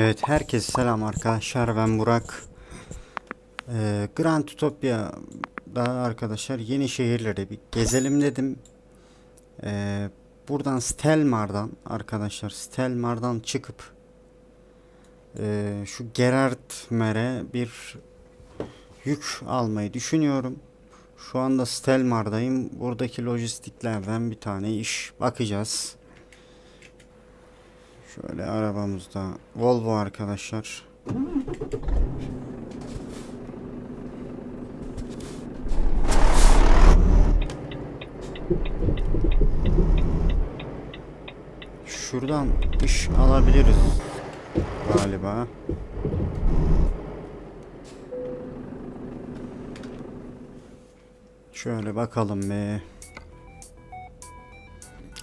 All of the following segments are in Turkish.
Evet herkese selam arkadaşlar ben Burak. Ee, Grand Utopia'da arkadaşlar yeni şehirleri bir gezelim dedim. Ee, buradan Stelmar'dan arkadaşlar Stelmar'dan çıkıp e, şu Gerardmer'e bir yük almayı düşünüyorum. Şu anda Stelmar'dayım. Buradaki lojistiklerden bir tane iş bakacağız. Şöyle arabamızda Volvo arkadaşlar. Şuradan iş alabiliriz galiba. Şöyle bakalım be.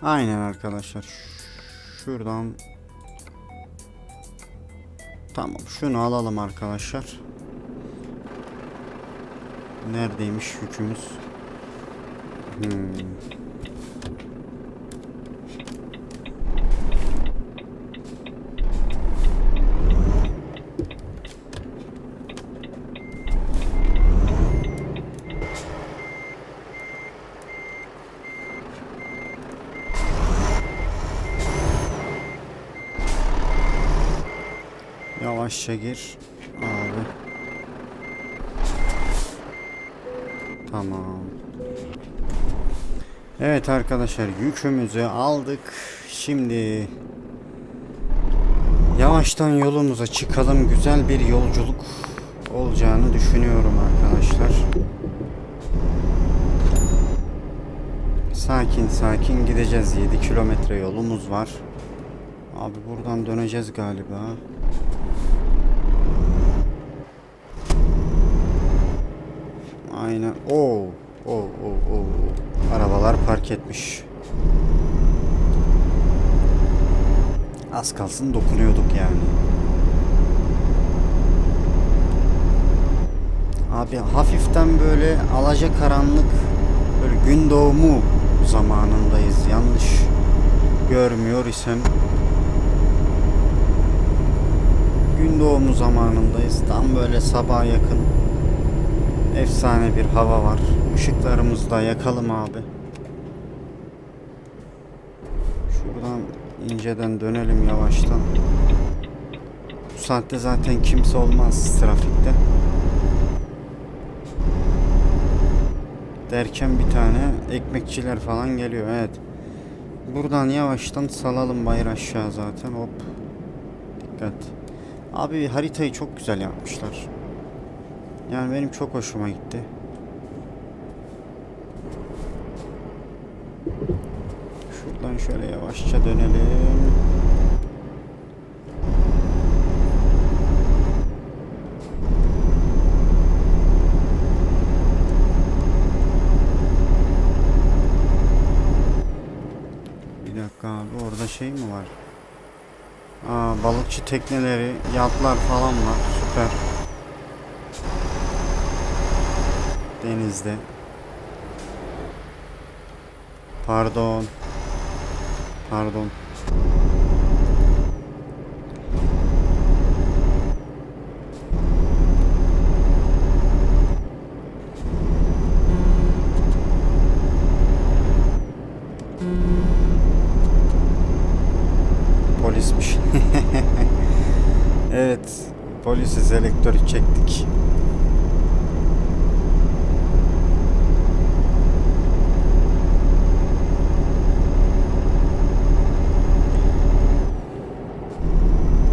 Aynen arkadaşlar. Şuradan Tamam şunu alalım arkadaşlar. Neredeymiş yükümüz? Hmm. Yavaşça gir abi. Tamam. Evet arkadaşlar yükümüzü aldık. Şimdi yavaştan yolumuza çıkalım. Güzel bir yolculuk olacağını düşünüyorum arkadaşlar. Sakin sakin gideceğiz. 7 kilometre yolumuz var. Abi buradan döneceğiz galiba. Aynen. Oo. Oo, oo, oo. Arabalar park etmiş. Az kalsın dokunuyorduk yani. Abi hafiften böyle alaca karanlık böyle gün doğumu zamanındayız. Yanlış görmüyor isem gün doğumu zamanındayız. Tam böyle sabaha yakın efsane bir hava var. Işıklarımızı da yakalım abi. Şuradan inceden dönelim yavaştan. Bu saatte zaten kimse olmaz trafikte. Derken bir tane ekmekçiler falan geliyor. Evet. Buradan yavaştan salalım bayır aşağı zaten. Hop. Dikkat. Abi haritayı çok güzel yapmışlar. Yani benim çok hoşuma gitti. Şuradan şöyle yavaşça dönelim. Bir dakika abi orada şey mi var? Aa, balıkçı tekneleri, yatlar falan var. Süper. Denizde. Pardon. Pardon. Polismiş. evet. Polisiz elektörü çektik.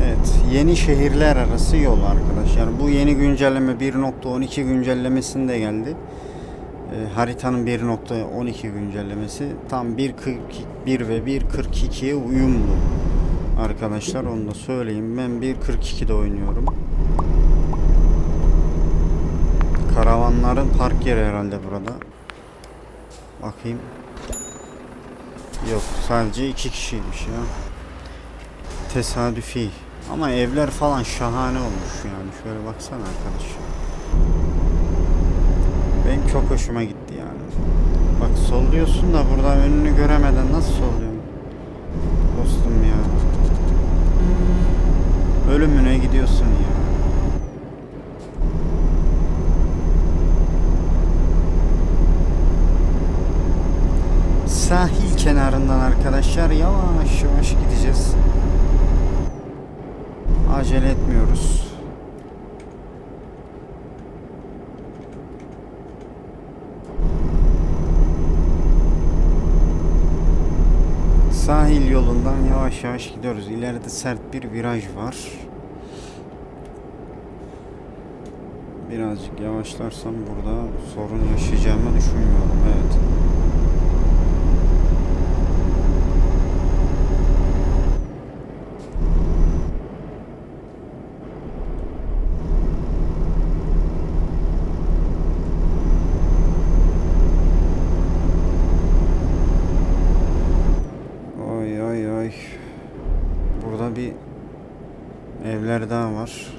Evet, yeni şehirler arası yol arkadaşlar. Bu yeni güncelleme 1.12 güncellemesinde geldi. Ee, haritanın 1.12 güncellemesi tam 1.41 ve 1.42'ye uyumlu. Arkadaşlar onu da söyleyeyim. Ben 1.42'de oynuyorum. Karavanların park yeri herhalde burada. Bakayım. Yok sadece iki kişiymiş ya tesadüfi. Ama evler falan şahane olmuş yani. Şöyle baksana arkadaş. Benim çok hoşuma gitti yani. Bak solluyorsun da burada önünü göremeden nasıl solluyorsun? Dostum ya. Ölümüne gidiyorsun ya. Sahil kenarından arkadaşlar yavaş yavaş gideceğiz. Acele etmiyoruz. Sahil yolundan yavaş yavaş gidiyoruz. İleride sert bir viraj var. Birazcık yavaşlarsam burada sorun yaşayacağımı düşünmüyorum. Evet. Oy oy oy. Burada bir evler daha var.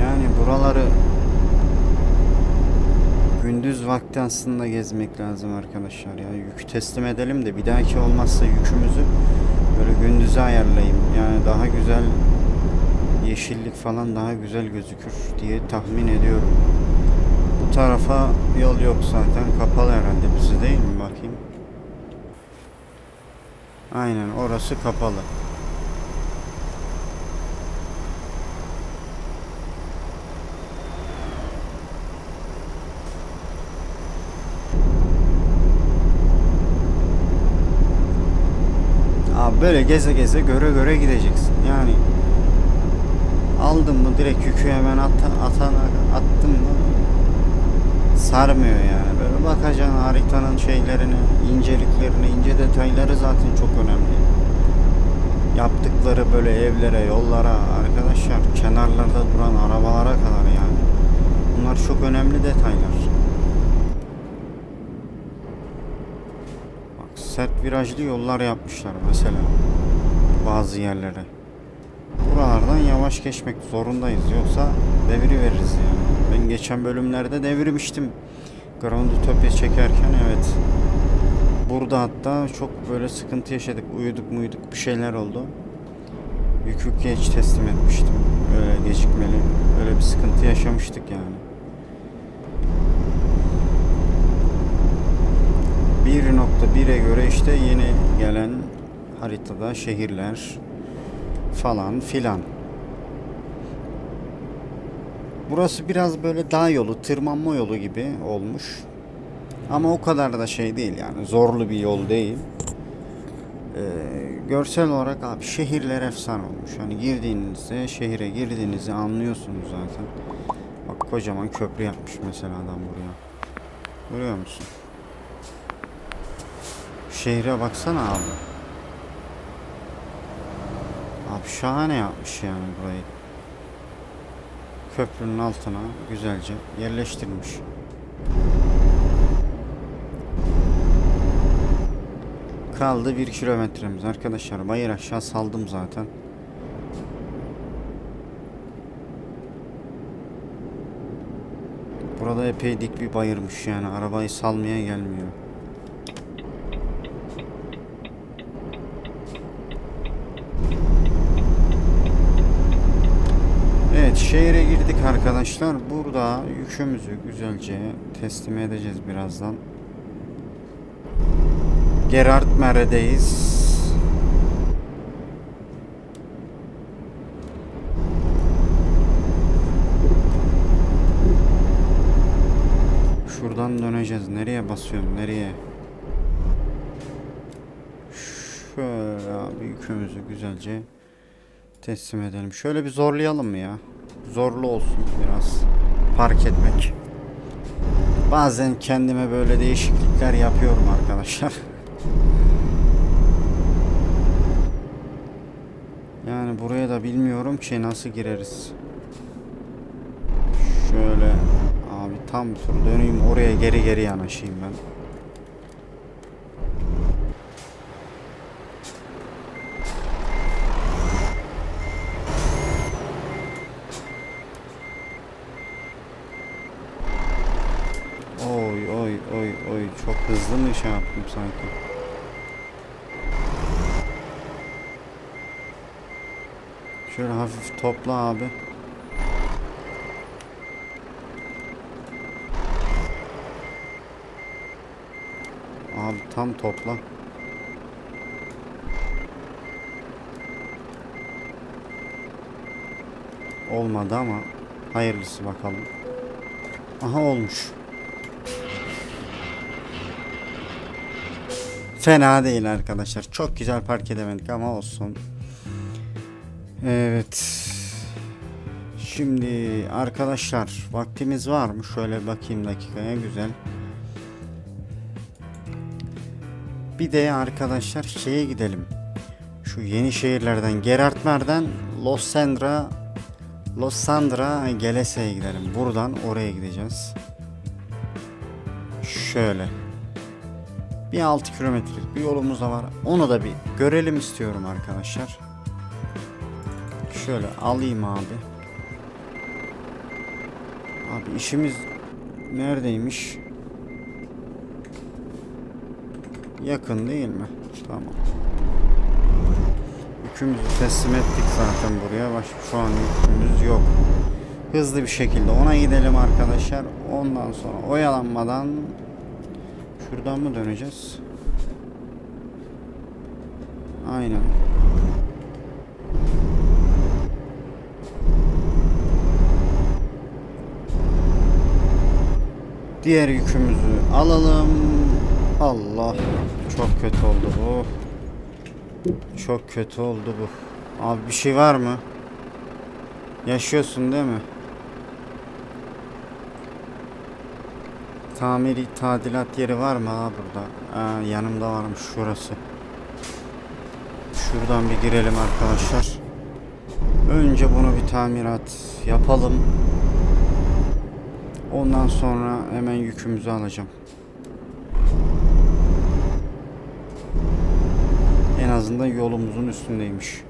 Yani buraları aslında gezmek lazım arkadaşlar ya. Yükü teslim edelim de bir dahaki olmazsa yükümüzü böyle gündüze ayarlayayım. Yani daha güzel yeşillik falan daha güzel gözükür diye tahmin ediyorum. Bu tarafa yol yok zaten. Kapalı herhalde bizi değil mi? Bakayım. Aynen orası kapalı. Abi böyle geze geze göre göre gideceksin. Yani aldın mı direkt yükü hemen at, atana, attın mı sarmıyor yani. Böyle bakacaksın haritanın şeylerine, inceliklerine, ince detayları zaten çok önemli. Yaptıkları böyle evlere, yollara, arkadaşlar kenarlarda duran arabalara kadar yani. Bunlar çok önemli detaylar. Bak sert virajlı yollar yapmışlar mesela bazı yerlere. Buralardan yavaş geçmek zorundayız yoksa devri veririz yani. Ben geçen bölümlerde devirmiştim. Ground Utopia çekerken evet. Burada hatta çok böyle sıkıntı yaşadık. Uyuduk muyduk bir şeyler oldu. Yükü geç teslim etmiştim. Böyle gecikmeli. Öyle bir sıkıntı yaşamıştık yani. 1.1'e göre işte yeni gelen haritada şehirler falan filan. Burası biraz böyle dağ yolu, tırmanma yolu gibi olmuş. Ama o kadar da şey değil yani zorlu bir yol değil. Ee, görsel olarak abi şehirler efsane olmuş. Hani girdiğinizde şehire girdiğinizi anlıyorsunuz zaten. Bak kocaman köprü yapmış mesela adam buraya. Görüyor musun? Şehre baksana abi. Abi şahane yapmış yani burayı. Köprünün altına güzelce yerleştirmiş. Kaldı bir kilometremiz arkadaşlar. Bayır aşağı saldım zaten. Burada epey dik bir bayırmış yani. Arabayı salmaya gelmiyor. Evet girdik arkadaşlar. Burada yükümüzü güzelce teslim edeceğiz birazdan. Gerard Mer'deyiz. Şuradan döneceğiz. Nereye basıyorum? Nereye? Şöyle abi yükümüzü güzelce teslim edelim. Şöyle bir zorlayalım mı ya? Zorlu olsun biraz. Park etmek. Bazen kendime böyle değişiklikler yapıyorum arkadaşlar. Yani buraya da bilmiyorum ki nasıl gireriz. Şöyle abi tam tur döneyim oraya geri geri yanaşayım ben. Oy oy oy oy çok hızlı mı şey yaptım sanki? Şöyle hafif topla abi. Abi tam topla. Olmadı ama hayırlısı bakalım. Aha olmuş. Fena değil arkadaşlar. Çok güzel park edemedik ama olsun. Evet. Şimdi arkadaşlar vaktimiz var mı? Şöyle bakayım dakikaya güzel. Bir de arkadaşlar şeye gidelim. Şu yeni şehirlerden Gerardmer'den Los Sandra Los Sandra Gelese'ye gidelim. Buradan oraya gideceğiz. Şöyle. Bir 6 kilometrelik bir yolumuz da var. Onu da bir görelim istiyorum arkadaşlar. Şöyle alayım abi. Abi işimiz neredeymiş? Yakın değil mi? Tamam. Yükümüzü teslim ettik zaten buraya. Baş şu an yükümüz yok. Hızlı bir şekilde ona gidelim arkadaşlar. Ondan sonra oyalanmadan şuradan mı döneceğiz? Aynen. Diğer yükümüzü alalım. Allah. Çok kötü oldu bu. Çok kötü oldu bu. Abi bir şey var mı? Yaşıyorsun değil mi? Tamiri tadilat yeri var mı ha burada? Aa, yanımda varmış şurası. Şuradan bir girelim arkadaşlar. Önce bunu bir tamirat yapalım. Ondan sonra hemen yükümüzü alacağım. En azından yolumuzun üstündeymiş.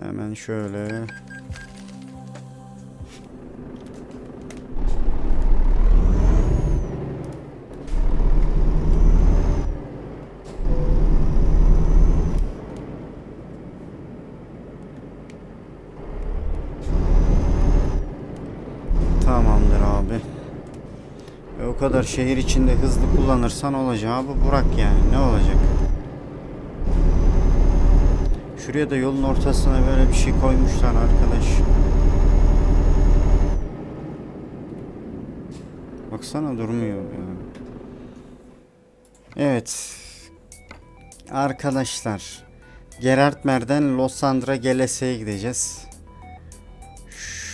Hemen şöyle. Tamamdır abi. E o kadar şehir içinde hızlı kullanırsan olacağı bu Burak yani ne olacak? Şuraya da yolun ortasına böyle bir şey koymuşlar arkadaş. Baksana durmuyor yani. Evet. Arkadaşlar. Gerardmer'den Los Sandra Gelese'ye gideceğiz.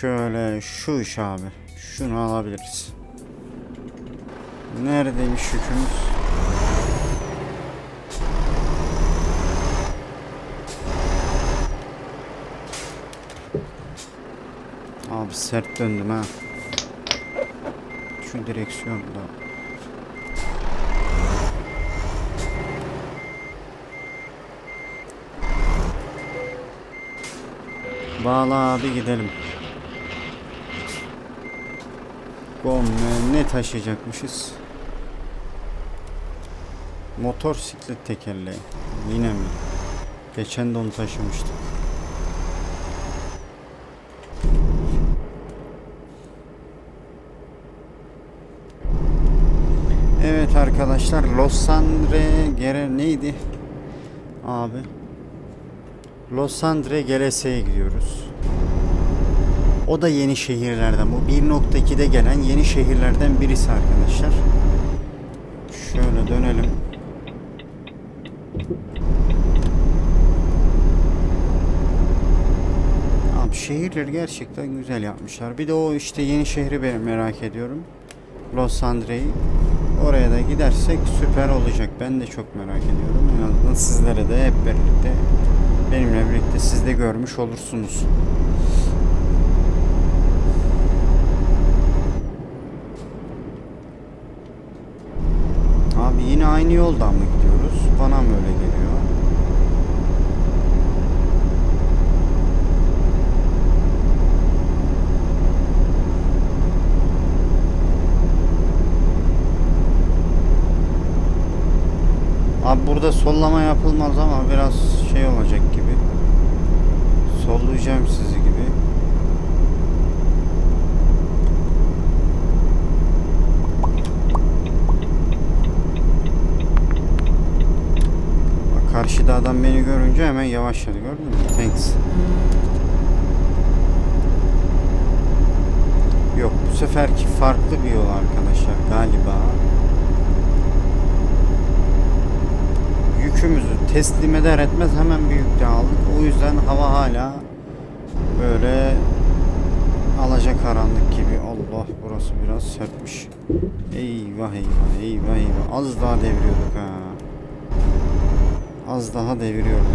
Şöyle şu iş abi. Şunu alabiliriz. Neredeymiş yükümüz? Abi sert döndüm ha. Şu direksiyonda. Bağla abi gidelim. Gomme ne taşıyacakmışız? Motor siklet tekerleği. Yine mi? Geçen de onu taşımıştık. Evet arkadaşlar Los Sandre Gere neydi? Abi. Los Sandre Gelese'ye gidiyoruz. O da yeni şehirlerden. Bu 1.2'de gelen yeni şehirlerden birisi arkadaşlar. Şöyle dönelim. Abi şehirleri gerçekten güzel yapmışlar. Bir de o işte yeni şehri ben merak ediyorum. Los Andre'yi. Oraya da gidersek süper olacak. Ben de çok merak ediyorum. En azından sizlere de hep birlikte benimle birlikte siz de görmüş olursunuz. Abi yine aynı yoldan mı? bana mı geliyor? Abi burada sollama yapılmaz ama biraz şey olacak gibi. Sollayacağım sizi karşıda adam beni görünce hemen yavaşladı gördün mü? Thanks. Yok bu seferki farklı bir yol arkadaşlar galiba. Yükümüzü teslim eder etmez hemen bir yükle aldık. O yüzden hava hala böyle alacakaranlık gibi. Allah burası biraz sertmiş. Eyvah eyvah eyvah eyvah. Az daha deviriyorduk ha. Az daha deviriyorduk.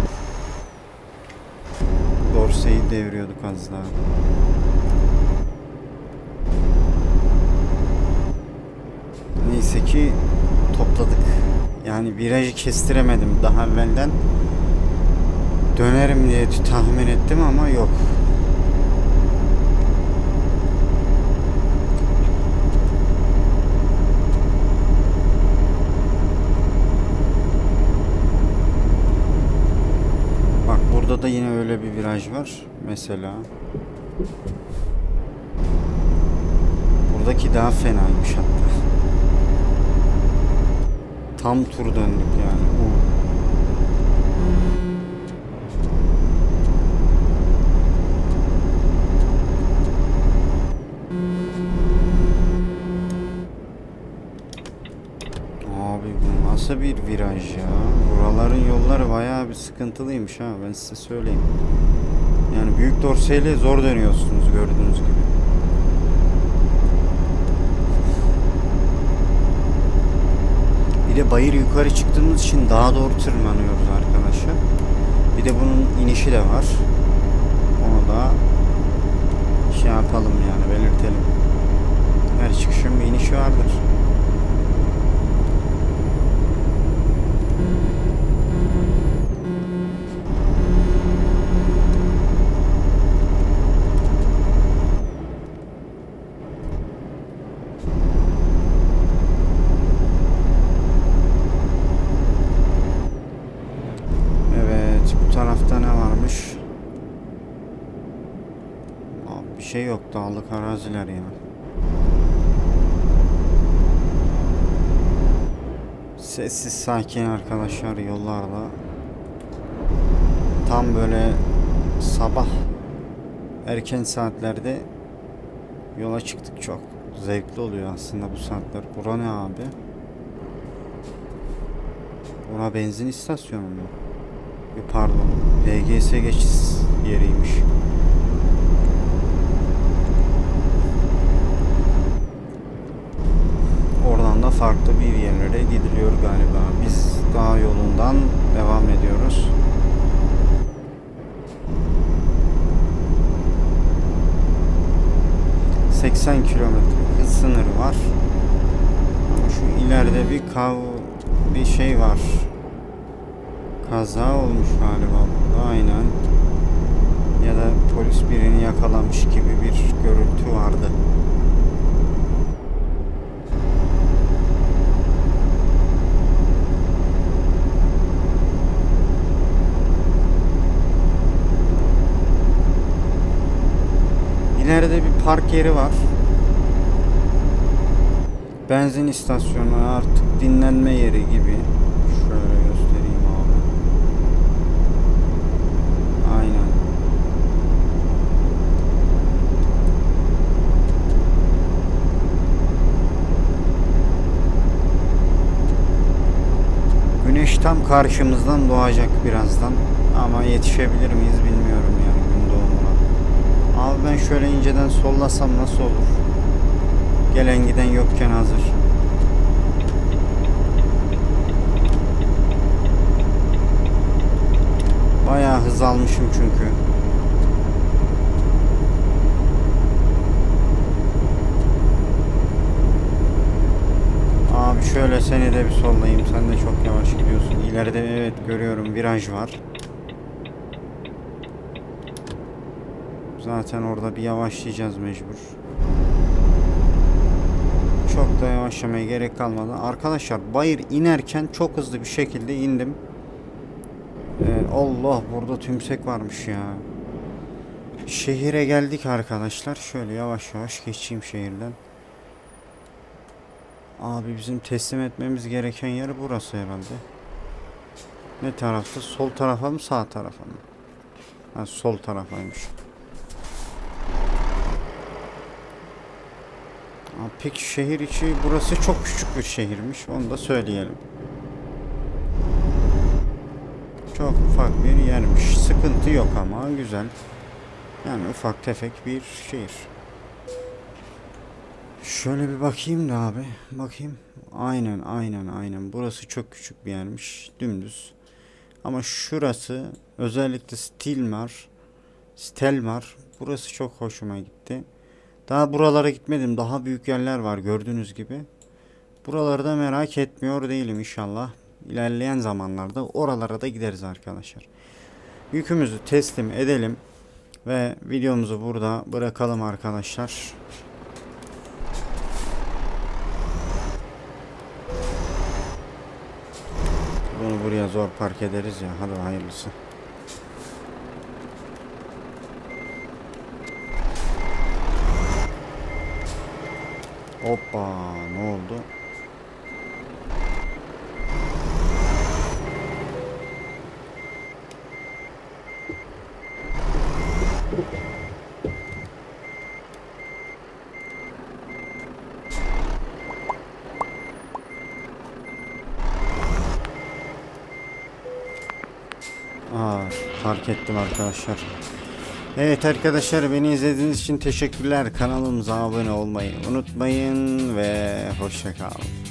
Dorseyi deviriyorduk az daha. Neyse ki topladık. Yani virajı kestiremedim daha evvelden. Dönerim diye tahmin ettim ama yok. Bak burada da yine öyle bir viraj var. Mesela. Buradaki daha fenaymış hatta. Tam tur döndük yani. U. Abi bu nasıl bir viraj ya? Buraların yolları bayağı bir sıkıntılıymış ha ben size söyleyeyim. Yani büyük dorseyle zor dönüyorsunuz gördüğünüz gibi. Bir de bayır yukarı çıktığımız için daha doğru tırmanıyoruz arkadaşlar. Bir de bunun inişi de var. Onu da şey yapalım yani belirtelim. Her çıkışın bir inişi vardır. Evet, bu tarafta ne varmış? Abi bir şey yok, dağlık araziler ya. Sessiz sakin arkadaşlar yollarda. Tam böyle sabah erken saatlerde yola çıktık çok zevkli oluyor aslında bu saatler. Bura ne abi? Bura benzin istasyonu mu? Yo, Pardon. PGS geçiş yeriymiş. Oradan da farklı bir yerlere gidiliyor galiba. Biz dağ yolundan devam ediyoruz. ...80 kilometre hız sınırı var. Ama şu ileride bir kav... ...bir şey var. Kaza olmuş galiba aynen. Ya da polis birini yakalamış gibi bir görüntü vardı. İleride bir park yeri var. Benzin istasyonu artık dinlenme yeri gibi. Şöyle göstereyim abi. Aynen. Güneş tam karşımızdan doğacak birazdan. Ama yetişebilir miyiz bilmiyorum yani gün doğumuna. Abi ben şöyle inceden sollasam nasıl olur? Gelen giden yokken hazır. Bayağı hız almışım çünkü. Abi şöyle seni de bir sollayayım. Sen de çok yavaş gidiyorsun. İleride evet görüyorum viraj var. Zaten orada bir yavaşlayacağız mecbur. Çok da yavaşlamaya gerek kalmadı. Arkadaşlar bayır inerken çok hızlı bir şekilde indim. Ee, Allah burada tümsek varmış ya. Şehire geldik arkadaşlar. Şöyle yavaş yavaş geçeyim şehirden. Abi bizim teslim etmemiz gereken yer burası herhalde. Ne tarafta? Sol tarafa mı sağ tarafa mı? Ha, sol tarafaymış. Aa, Peki şehir içi burası çok küçük bir şehirmiş. Onu da söyleyelim. Çok ufak bir yermiş. Sıkıntı yok ama güzel. Yani ufak tefek bir şehir. Şöyle bir bakayım da abi. Bakayım. Aynen aynen aynen. Burası çok küçük bir yermiş. Dümdüz. Ama şurası özellikle Stilmar, Stelmar. Burası çok hoşuma gitti. Daha buralara gitmedim. Daha büyük yerler var gördüğünüz gibi. Buraları da merak etmiyor değilim inşallah. İlerleyen zamanlarda oralara da gideriz arkadaşlar. Yükümüzü teslim edelim ve videomuzu burada bırakalım arkadaşlar. Zor park ederiz ya. Hadi hayırlısı. Hoppa ne oldu? Aa, fark ettim arkadaşlar. Evet arkadaşlar beni izlediğiniz için teşekkürler. Kanalımıza abone olmayı unutmayın ve hoşça kalın.